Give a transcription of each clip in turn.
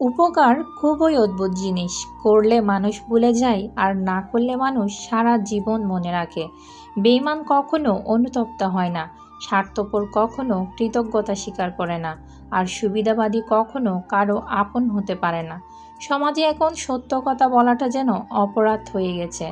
উপকার খুবই অদ্ভুত জিনিস। করলে মানুষ ভুলে যায় আর না করলে মানুষ সারা জীবন মনে রাখে। বেইমান কখনো অনুতপ্ত হয় না, স্বার্থপর কখনো কৃতজ্ঞতা স্বীকার করে না, আর সুবিধাবাদী কখনো কারও আপন হতে পারে না। সমাজে এখন সত্য কথা বলাটা যেন অপরাধ হয়ে গেছে।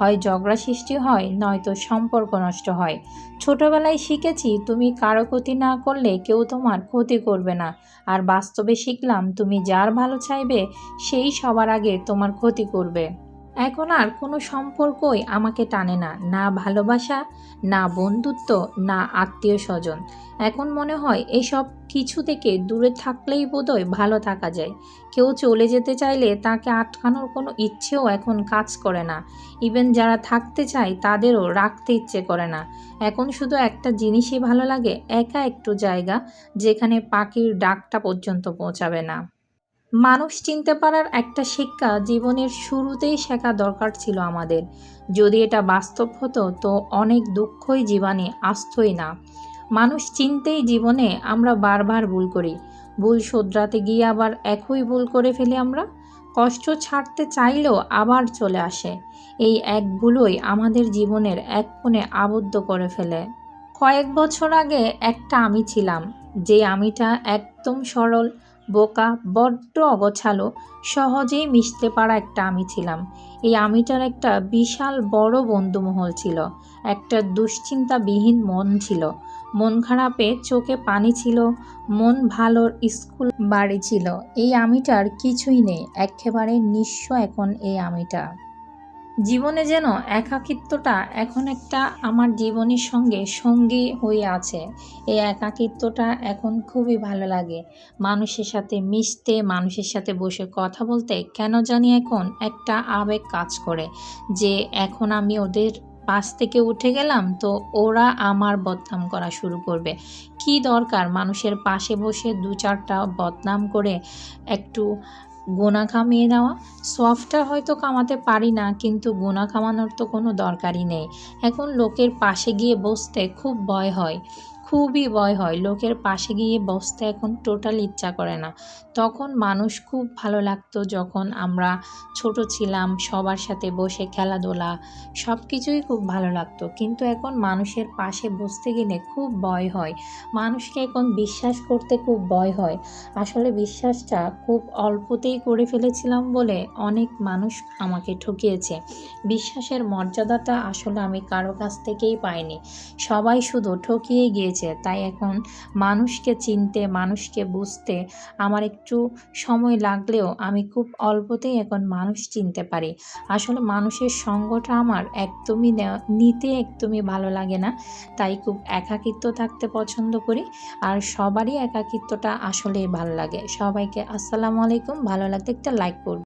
হয়, ঝগড়া সৃষ্টি হয়, নয়তো সম্পর্ক নষ্ট হয়। ছোটবেলায় শিখেছি, তুমি কারও ক্ষতি না করলে কেউ তোমার ক্ষতি করবে না। আর বাস্তবে শিখলাম, তুমি যার ভালো চাইবে, সেই সবার আগে তোমার ক্ষতি করবে। এখন আর কোনো সম্পর্কই আমাকে টানে না না ভালোবাসা, না বন্ধুত্ব, না আত্মীয় স্বজন এখন মনে হয় এসব কিছু থেকে দূরে থাকলেই বোধহয় ভালো থাকা যায়। কেউ চলে যেতে চাইলে তাকে আটকানোর কোনো ইচ্ছেও এখন কাজ করে না। ইভেন যারা থাকতে চায় তাদেরও রাখতে ইচ্ছে করে না। এখন শুধু একটা জিনিসই ভালো লাগে, একা একটু জায়গা, যেখানে পাখির ডাকটা পর্যন্ত পৌঁছাবে না। মানুষ চিনতে পারার একটা শিক্ষা জীবনের শুরুতেই শেখা দরকার ছিল আমাদের। যদি এটা বাস্তব হতো, তো অনেক দুঃখই জীবনে আসতই না। মানুষ চিনতেই জীবনে আমরা বারবার ভুল করি। ভুল শোধরাতে গিয়ে আবার একই ভুল করে ফেলি আমরা। কষ্ট ছাড়তে চাইলেও আবার চলে আসে। এই এক ভুলই আমাদের জীবনের এক কোণে আবদ্ধ করে ফেলে। কয়েক বছর আগে একটা আমি ছিলাম। যে আমিটা একদম সরল বোকা, বড্ড অগোছালো, সহজেই মিশতে পারা একটা আমি ছিলাম। এই আমিটার একটা বিশাল বড় বন্ধুমহল ছিল। একটা দুশ্চিন্তাবিহীন মন ছিল। মন খারাপে চোখে পানি ছিল। মন ভালোর স্কুল বাড়ি ছিল। এই আমিটার কিছুই নেই। একেবারে নিঃস্ব এখন এই আমিটা। জীবনে যেন একাকিত্বটা এখন একটা আমার জীবনের সঙ্গে সঙ্গী হয়ে আছে। এই একাকিত্বটা এখন খুবই ভালো লাগে। মানুষের সাথে মিশতে, মানুষের সাথে বসে কথা বলতে কেন জানি এখন একটা আবেগ কাজ করে যে এখন আমি ওদের পাশ থেকে উঠে গেলাম তো ওরা আমার বদনাম করা শুরু করবে। কি দরকার মানুষের পাশে বসে দু চারটা বদনাম করে একটু গোনা কামিয়ে নেওয়া। সফটটা হয়তো কামাতে পারি না, কিন্তু গোনা কামানোর তো কোনো দরকারই নেই। এখন লোকের পাশে গিয়ে বসতে খুব ভয় হয়। খুবই ভয় হয়। লোকের পাশে গিয়ে বসতে এখন টোটাল ইচ্ছা করে না। তখন মানুষ খুব ভালো লাগতো যখন আমরা ছোট ছিলাম, সবার সাথে বসে খেলাধুলা সব কিছুই খুব ভালো লাগতো। কিন্তু এখন মানুষের পাশে বসতে গেলে খুব ভয় হয়। মানুষকে এখন বিশ্বাস করতে খুব ভয় হয়। আসলে বিশ্বাসটা খুব অল্পতেই করে ফেলেছিলাম বলে অনেক মানুষ আমাকে ঠকিয়েছে। বিশ্বাসের মর্যাদাটা আসলে আমি কারও কাছ থেকেই পাইনি। সবাই শুধু ঠকিয়ে গিয়েছে তাই এখন মানুষকে চিনতে, মানুষকে বুঝতে আমার একটু সময় লাগলেও আমি খুব অল্পতেই এখন মানুষ চিনতে পারি। আসলে মানুষের সঙ্গটা আমার একদমই নিতে একদমই ভালো লাগে না। তাই খুব একাকিত্ব থাকতে পছন্দ করি। আর সবারই একাকিত্বটা আসলেই ভালো লাগে। সবাইকে আসসালামু আলাইকুম। ভালো লাগতে একটা লাইক করুন